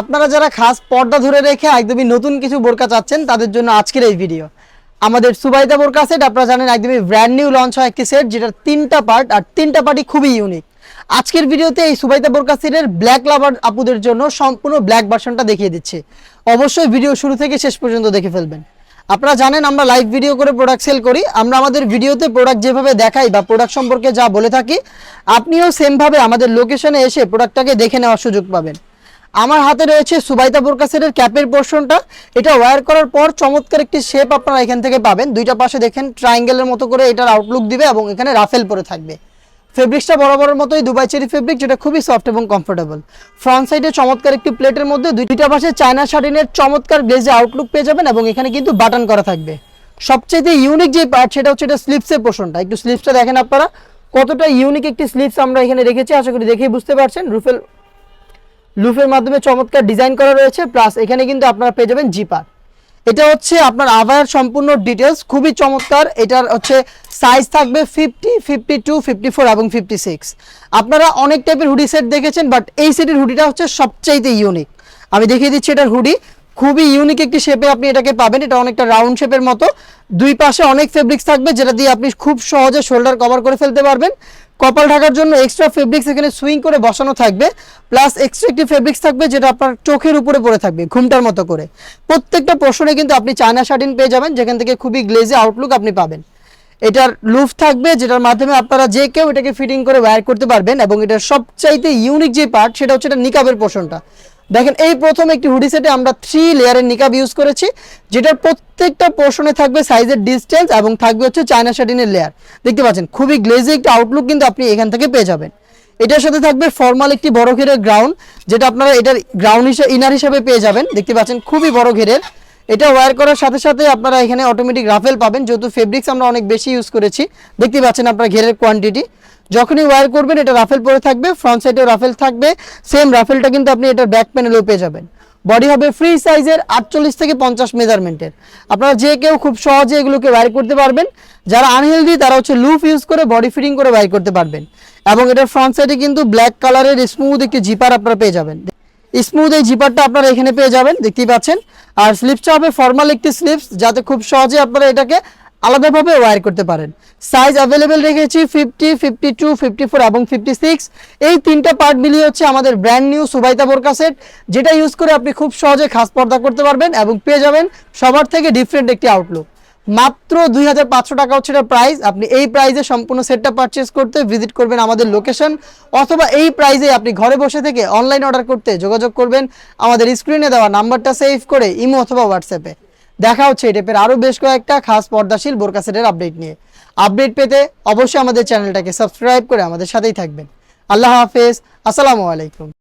আপনারা যারা খাস পর্দা ধরে রেখে একদমই নতুন কিছু বোরকা চাচ্ছেন, তাদের জন্য আজকের এই ভিডিও। আমাদের সুবাইদা বোরকা সেট, আপনারা জানেন একদমই ব্র্যান্ড নিউ লঞ্চ হয় একটি সেট, যেটার তিনটা পার্ট আর তিনটা পার্টই খুবই ইউনিক আজকের ভিডিওতে এই সুবাইদা বোরকা সেটের ব্ল্যাক লাভার আপুদের জন্য সম্পূর্ণ ব্ল্যাক ভার্সনটা দেখিয়ে দিচ্ছে। অবশ্যই ভিডিও শুরু থেকে শেষ পর্যন্ত দেখে ফেলবেন। আপনারা জানেন, আমরা লাইভ ভিডিও করে প্রোডাক্ট সেল করি। আমরা আমাদের ভিডিওতে প্রোডাক্ট যেভাবে দেখাই বা প্রোডাক্ট সম্পর্কে যা বলে থাকি, আপনিও সেমভাবে আমাদের লোকেশনে এসে প্রোডাক্টটাকে দেখে নেওয়ার সুযোগ পাবেন। আমার হাতে রয়েছে সুবাইতা বোরকাসের ক্যাপের পোর্শনটা। এটা ওয়্যার করার পর চমৎকার একটি শেপ আপনারা এখান থেকে পাবেন। দুইটা পাশে দেখেন ট্রায়াঙ্গেলের মতো করে এটার আউটলুক দিবে এবং এখানে রাফেল পরে থাকবে। ফেব্রিক্সটা বরাবরের মতোই দুবাই চেরি ফেব্রিক যেটা খুবই সফট এবং কমফোর্টেবল ফ্রন্ট সাইডে চমৎকার একটি প্লেটের মধ্যে দুইটা পাশে চায়না শার্টিনের চমৎকার গ্লেজে আউটলুক পেয়ে যাবেন এবং এখানে কিন্তু বাটন করা থাকবে। সবচেয়ে ইউনিক যে পার্ট সেটা হচ্ছে এটা স্লিপসের পোর্শনটা। একটু স্লিপসটা দেখেন আপনারা। কতটা ইউনিক একটি স্লিপস আমরা এখানে রেখেছি, আশা করি দেখেই বুঝতে পারছেন। রুফেল লুফের মাধ্যমে চমৎকার ডিজাইন করা রয়েছে, প্লাস এখানে কিন্তু আপনারা পেয়ে যাবেন জিপার। এটা হচ্ছে আপনার আভার সম্পূর্ণ ডিটেলস খুবই চমৎকার। এটার হচ্ছে সাইজ থাকবে fifty fifty two fifty four এবং ফিফটি সিক্স আপনারা অনেক টাইপের হুডি সেট দেখেছেন বাট এই সেটের হুডিটা হচ্ছে সবচাইতে ইউনিক আমি দেখিয়ে দিচ্ছি এটার হুডি খুবই ইউনিক একটি শেপে আপনি এটাকে পাবেন। এটা অনেকটা রাউন্ড শেপের মতো। দুই পাশে অনেক ফেব্রিক্স থাকবে, যেটা দিয়ে আপনি খুব সহজে শোল্ডার কভার করে ফেলতে পারবেন। কপাল ঢাকার জন্য এক্সট্রা ফেব্রিক্স এখানে সুইং করে বসানো থাকবে। প্লাস এক্সট্রা একটি ফেব্রিক্স থাকবে, যেটা আপনার চোখের উপরে পড়ে থাকবে, ঘুমটার মতো করে। প্রত্যেকটা পোর্শনে কিন্তু আপনি চায়না শার্টিন পেয়ে যাবেন, যেখান থেকে খুবই গ্লেজে আউটলুক আপনি পাবেন। এটার লুফ থাকবে, যেটার মাধ্যমে আপনারা যে কেউ এটাকে ফিটিং করে ওয়্যার করতে পারবেন, এবং এটার সবচাইতে ইউনিক যে পার্ট সেটা হচ্ছে এটা নিকাবের পোর্শনটা দেখেন, এই প্রথম একটি হুডি সেটে আমরা থ্রি লেয়ারের নিকাব ইউজ করেছি, যেটার প্রত্যেকটা পোর্শনে থাকবে সাইজের ডিস্টেন্স এবং থাকবে হচ্ছে চায়না শার্টিনের লেয়ার দেখতে পাচ্ছেন, খুবই গ্লেজি একটি আউটলুক কিন্তু আপনি এখান থেকে পেয়ে যাবেন। এটার সাথে থাকবে ফর্মাল একটি বড় ঘেরের গ্রাউন্ড যেটা আপনারা এটার গ্রাউন্ড হিসেবে ইনার হিসেবে পেয়ে যাবেন। দেখতে পাচ্ছেন, খুবই বড় ঘেরের। এটা ওয়্যার করার সাথে সাথে আপনারা এখানে অটোমেটিক রাফেল পাবেন, যেহেতু ফেব্রিক্স আমরা অনেক বেশি ইউজ করেছি। দেখতে পাচ্ছেন আপনার ঘেরের কোয়ান্টিটি যখনই ওয়্যার করবেন, এটা রাফেল পরে থাকবে ফ্রন্ট সাইডেও রাফেল থাকবে সেম রাফেলটা কিন্তু আপনি এটার ব্যাক প্যানেলেও পেয়ে যাবেন। বডি হবে ফ্রি সাইজের আটচল্লিশ থেকে পঞ্চাশ মেজারমেন্টের আপনারা যে কেউ খুব সহজে এগুলোকে ওয়্যার করতে পারবেন। যারা আনহেলদি তারা হচ্ছে লুফ ইউজ করে বডি ফিটিং করে ওয়্যার করতে পারবেন। এবং এটার ফ্রন্ট সাইডে কিন্তু ব্ল্যাক কালারের স্মুথ একটি জিপার আপনারা পেয়ে যাবেন। স্মুথ এই জিপারটা আপনারা এখানে পেয়ে যাবেন, দেখতেই পাচ্ছেন। আর স্লিপসটা হবে ফর্মাল একটি স্লিপস যাতে খুব সহজে আপনারা এটাকে আলাদাভাবে ওয়্যার করতে পারেন। সাইজ অ্যাভেলেবেল রেখেছি fifty fifty two fifty four এবং ফিফটি সিক্স এই তিনটা পার্ট মিলিয়ে হচ্ছে আমাদের ব্র্যান্ড নিউ সুবাইতা বোরকা সেট যেটা ইউজ করে আপনি খুব সহজে খাস পর্দা করতে পারবেন এবং পেয়ে যাবেন সবার থেকে ডিফারেন্ট একটি আউটলুক মাত্র দুই হাজার পাঁচশো টাকা হচ্ছে এটা প্রাইস আপনি এই প্রাইসে সম্পূর্ণ সেটটা পারচেস করতে ভিজিট করবেন আমাদের লোকেশন অথবা এই প্রাইসে আপনি ঘরে বসে থেকে অনলাইন অর্ডার করতে যোগাযোগ করবেন। আমাদের স্ক্রিনে দেওয়া নাম্বারটা সেভ করে, ইমো অথবা হোয়াটসঅ্যাপে দেখা হচ্ছে এই টাইপের আরও বেশ কয়েকটা খাস পর্দাশীল বোরকাসেটের আপডেট নিয়ে। আপডেট পেতে অবশ্যই আমাদের চ্যানেলটাকে সাবস্ক্রাইব করে আমাদের সাথেই থাকবেন। আল্লাহ হাফেজ, আসসালামু আলাইকুম।